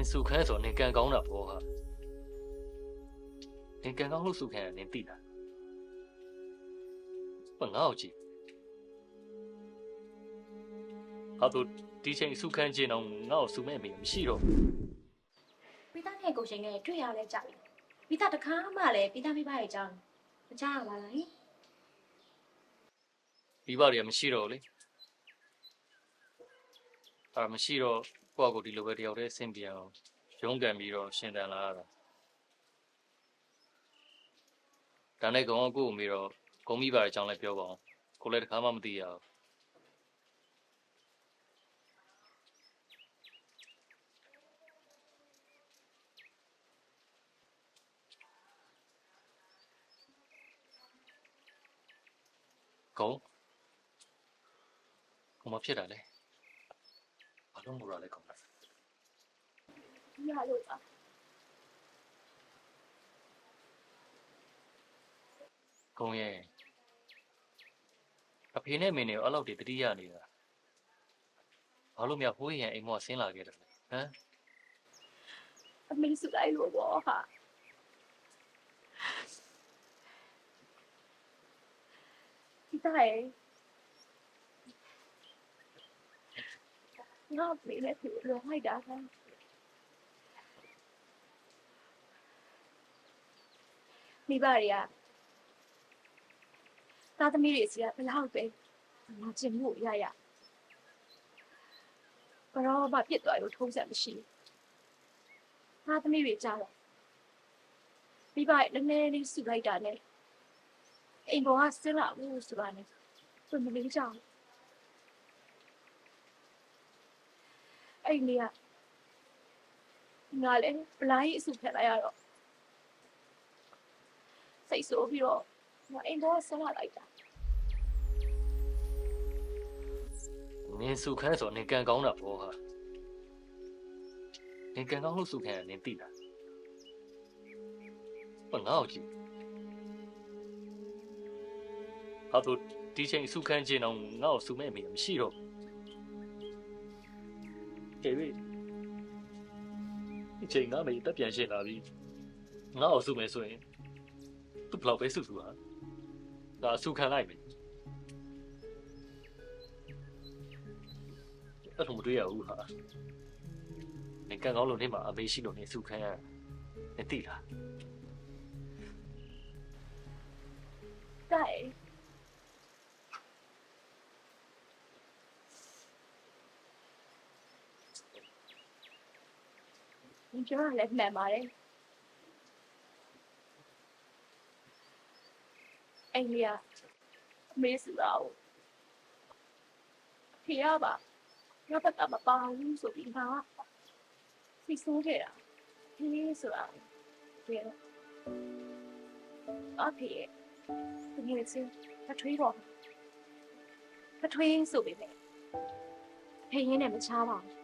င်းစုခန်းဆိုနင်ကန်ကောင်းတာပေါ့ဟာနင်ကန်ကောင်းလို့စုခန်းကနင်သိတာဘာငါ့ကိုကြည့်ဟာတို့ဒီချိန်စုခန်းချင်းတော့ငါ့ကိုစုမဲ့အမေမရှိတော့ဘူးပိသားနဲ့ကိုရှင်နဲ့တွေ့ရလဲကြပြီပိသားတခါမှလည်းပိသားမိဘရဲ့အကြောင်းမကြားရပါလားဟင်မိဘတွေကမရှိတော့ဘူးလေအဲ့ဒါမရှိတော့ ကိုယ့်အကိုဒီလိုပဲတယောက်တည်းဆင်းပြေအောင်ရုန်းကန်ပြီးတော့ရှင်တန်လာရတာဒါနဲ့ကောင်ကကိုယ့်ကိုမေးတော့ဂုံမိပါတဲ့အကြောင်းလည်းပြောပါအောင်ကိုလည်းတစ်ခါမှမသိရဘူးကုန်းဟိုမဖြစ်တာလေ ဘာလို့မရလဲကုန်းရလို့ပါကုန်းရဲ့အဖေနဲ့မင်းနဲ့အဲ့လောက်တည်းတတိယနေတာဘာလို့မြဟိုးရင်အိမ်မောဆင်းလာခဲ့တယ်လဲဟမ်အမေစုလိုက်လို့ပေါ့ဟာပိသားရဲ့ ငါမေးနေပြီလောလိုက်တာဟာမိဘတွေကသားသမီးတွေစီကဘယ်လောက်ပဲငါကျင်မှုရရဘရောဘာပြစ်သွားလို့ထုံးစက်မရှိဘူးသားသမီးတွေကြားတော့မိဘရဲ့နည်းနည်းလေးစုလိုက်တာနဲ့အိမ်ပေါ်ကဆင်းလာဘူးဆိုတာနဲ့သူမလေးကြောက် အဲ့ဒီကငါလည်းဘလိုင်းအစုဖက်လိုက်ရတော့စိတ်ဆိုးပြီးတော့ငါအိမ်ပေါ်ကဆင်းလာလိုက်တာနင်စုခန်းဆိုနင်ကန်ကောင်းတာပေါ့ဟာနင်ကန်ကောင်းလို့စုခန်းကနင်သိတာဘာငါ့ကိုကြည့်ဟာတို့ဒီချိန်စုခန်းချင်းတော့ငါ့ကိုစုမဲ့အမေမရှိတော့ဘူး ကဲပြီဒီချိန်ငါမေတက်ပြန်ရှင်းလာပြီငါ့ကိုစုမယ်ဆိုရင်သူ့ဘလောက်ပဲစုစုဟာဒါစုခံလိုက်မယ်အဲ့လိုမတွေ့ရဘူးဟာနေကန်ကောင်းလို့နေမှာအမေရှိလို့နေစုခန်းရနေတိလားတဲ့ဒီ ကြောင့်လည်းမှန်ပါတယ်အဲ့ဒီကအမေစုတော့ဖေရပါငါဘက်ကမပါဘူးဆိုပြီးငါစိတ်ဆိုးခဲ့တာဒီဆိုတာဒီအဖေရဲ့ဒီနေ့စပထွေးတော့ပထွေးဆိုပေမဲ့ဖေရင်းနဲ့မချားပါဘူး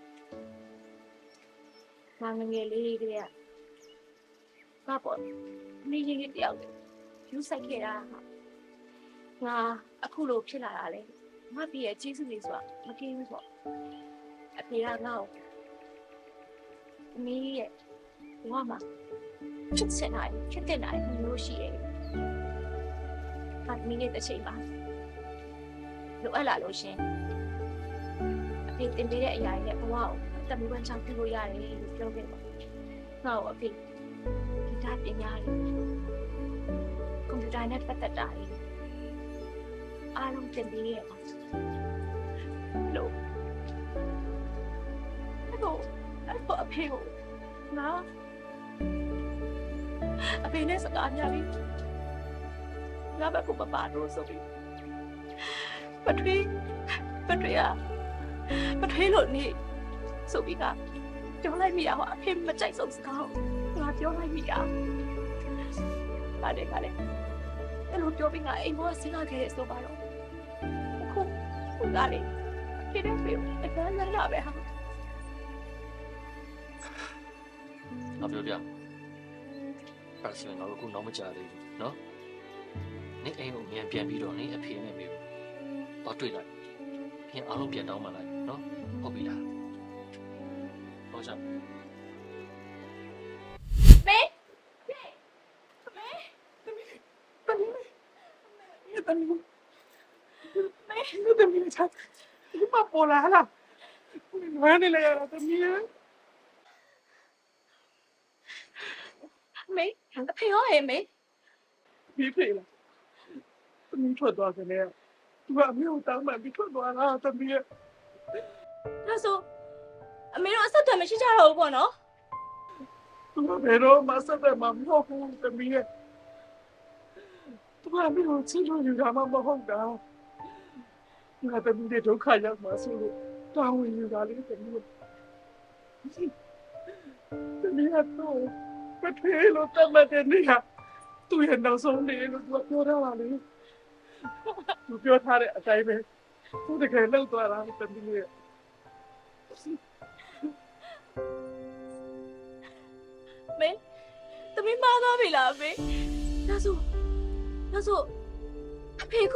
ငါငယ်ငယ်လေးတွေကငါပေါ့နေရင်တယောက်ယူဆိုင်ခဲ့တာဟာငါအခုလိုဖြစ်လာတာလေငါပြည့်ရဲ့ကျေးဇူးတွေဆိုတာမကင်းဘူးပေါ့အဖေကငါ့ကိုအမေရဲ့ဘဝမှာဖြစ်စင်နိုင်ဖြစ်တဲ့နိုင်မျိုးရှိတယ်ဟာမင်းရဲ့တစ်ချိန်ပါလိုအပ်လာလို့ရှင်အဖေတင်ပေးတဲ့အရာတွေနဲ့ဘဝကို တမန်ချောင်းပြလို့ရတယ်လို့ပြောခဲ့ပါငါ့ကိုအဖေဂီတပညာတွေကွန်ပျူတာနဲ့ပတ်သက်တာတွေအားလုံးတင်ပေးရပါလို့အဲ့တော့အဲ့တော့အဖေကိုငါအဖေနဲ့စကားများပြီးငါဘက်ကမပါတော့ဆိုပြီးပထွေးပထွေးอ่ะပထွေးလို့နေ ဆိုပြီးကပြောလိုက်မိရဟောအဖေမကြိုက်ဆုံးစကားကိုငါပြောလိုက်မိရပါလေကလေအဲ့လိုပြောပြီးငါအိမ်ပေါ်ဆင်းလာခဲ့တဲ့ဆိုပါတော့အခုခုကလေအဖေနဲ့ဖေကိုအကန်းလန်းလာပဲဟာငါပြောပြမယ်အဲ့ဒါဆိုရင်ငါတို့အခုနောက်မကြသေးဘူးနော်နေအိမ်ကိုမြန်ပြန်ပြီးတော့နေအဖေနဲ့မေကိုတော့တွေ့လိုက်ပြင်အားလုံးပြန်တောင်းမှလိုက်နော်ဟုတ်ပြီလား ခေါ်ချမေမေမေတမီးမေတမီးမေမေတမီးချာဒီမပေါ်လာလားမင်းဘာနေလဲရတမီးမေအဖေရောဟဲ့မေဒီဖေလားတမီးထွက်သွားတယ်လေသူကအမေကိုတောင်းမှပြီးထွက်သွားတာတမီးရဲ့ဒါဆို အမေတို့အဆက်အသွယ်မရှိကြတော့ဘူးပေါ့နော်သူကဘယ်တော့မှဆက်တယ်မှမဟုတ်ဘူးတမီးရဲ့သူကအမေကိုချစ်လို့ယူတာမှမဟုတ်တာငါတမီးရဲ့ဒုက္ခရောက်မှဆိုလို့တောင်းဝင်ယူတာလေတမီးရဲ့တမီးကတော့ပထွေးလို့တတ်မှတ်တဲ့နေဟာသူ့ရဲ့နောက်ဆုံးနေလို့သူကပြောထားပါလေသူပြောထားတဲ့အတိုင်းပဲသူတကယ်လောက်သွားတာတမီးရဲ့ မေသမီးမားသွားပြီလားအမေဒါဆိုဒါဆိုအဖေက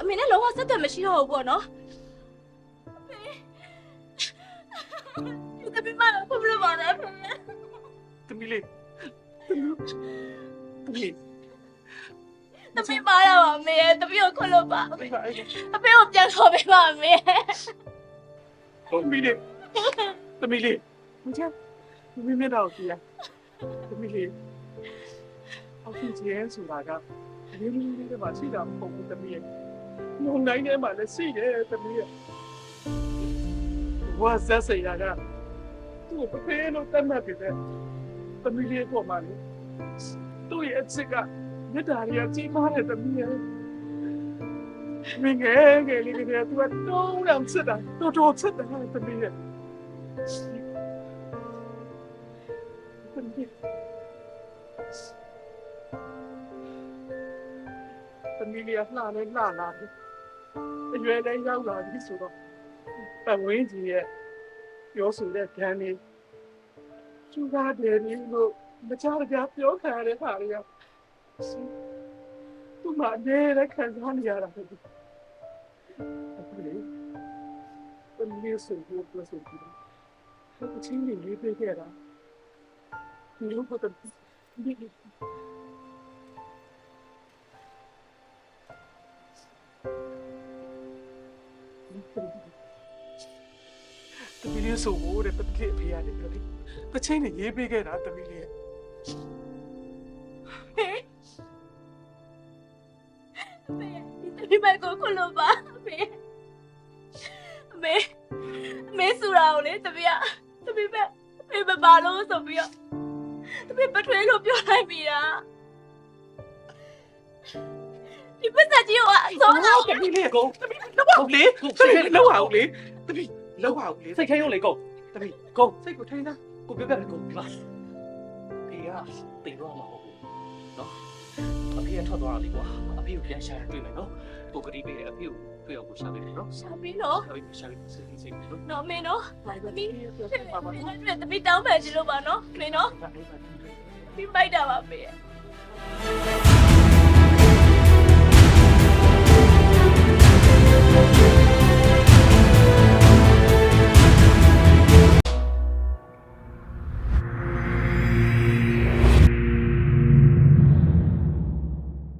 အမေနဲ့လုံးဝဆက်သွယ်မရှိတော့ဘူးပေါ့နော်အဖေဒီသမီးမားကိုဘယ်လိုပါလဲအဖေသမီးလေးသမီးသမီးသမီးမားရပါအမေရဲ့သမီးကိုခွလို့ပါအမေအဲ့အဖေကိုပြန်ခေါ်ပေးပါအမေသမီးလေးသမီးလေး မချသမီးမျက်နှာကိုကြည့်ရသမီးလေးအောက်ဆီဂျင်ဆိုတာကအရင်းလေးလေးတွေမှာရှိတာမဟုတ်ဘူးသမီးရဲ့ငုံနိုင်ထဲမှာလည်းရှိတယ်သမီးရဲ့ဝါဆက်စရာကသူ့ကိုဖေးလို့တတ်မှတ်ပြီတဲ့သမီးလေးပေါ်မှာလေသူ့ရဲ့အချစ်ကမြတ်တာရီကကြီးမားတယ်သမီးရဲ့မင်းငယ်ငယ်လေးတွေကသူကတုံးအောင်စစ်တာတော်တော်စစ်တာသမီးရဲ့ သမီးသမီးလေးကလှနေလှလာပြီအရွယ်လည်းရောက်လာပြီဆိုတော့ပတ်ဝန်းကျင်ရဲ့ပြောဆိုတဲ့ဓာတ်လေးကျူကားတယ်လို့မကြကြပြောခံရတဲ့ခါလေးကသူ့မှာနေတဲ့ခံစားနေရတာပဲအခုလေတမီးဆိုဖို့ပြဆိုပြီးတော့အချင်းကြီးလေးပေးခဲ့တာ ဒီလိုပေါ့တမီးတမီးလေးဆိုဖို့တဲ့တမီးလေးအဖေရတယ်ပြောလေတချင်းကြီးရေးပေးခဲ့တာတမီးလေးအမေဒီသမီးမကိုခွလို့ပါအမေအမေအမေဆူရာကိုလေသမီးကသမီးပဲအမေမပါလို့ဆိုပြီးတော့ သမီးပထွေးလို့ပြောလိုက်မိတာဒီပတ်သက်ကြီးကအစောတော့တမီးလေးကိုတမီးလောက်အောင်လေတမီးလောက်အောင်လေတမီးလောက်အောင်လေစိတ်ခဲရုံးလေကိုတမီးကိုစိတ်ကိုထိန်းတာကိုပြောပြတယ်ကိုဒီမှာဖေကတိတ်တော့မှာမဟုတ်ဘူးနော် အဖေကထွက်သွားတာလေကွာအဖေကိုပြန်ရှာရတွေ့မယ်နော်ကိုကတိပေးတယ်အဖေကိုတွေ့အောင်ကိုရှာပေးတယ်နော်ရှာပြီးတော့ရှာပေးရှာပေးစိတ်စိတ်နော်နော်မင်းနော်သမီးပြောပြပါပါမင်းတို့သမီးတောင်းပန်ကြည့်လို့ပါနော်မင်းနော်ပြီးမိုက်တာပါဖေ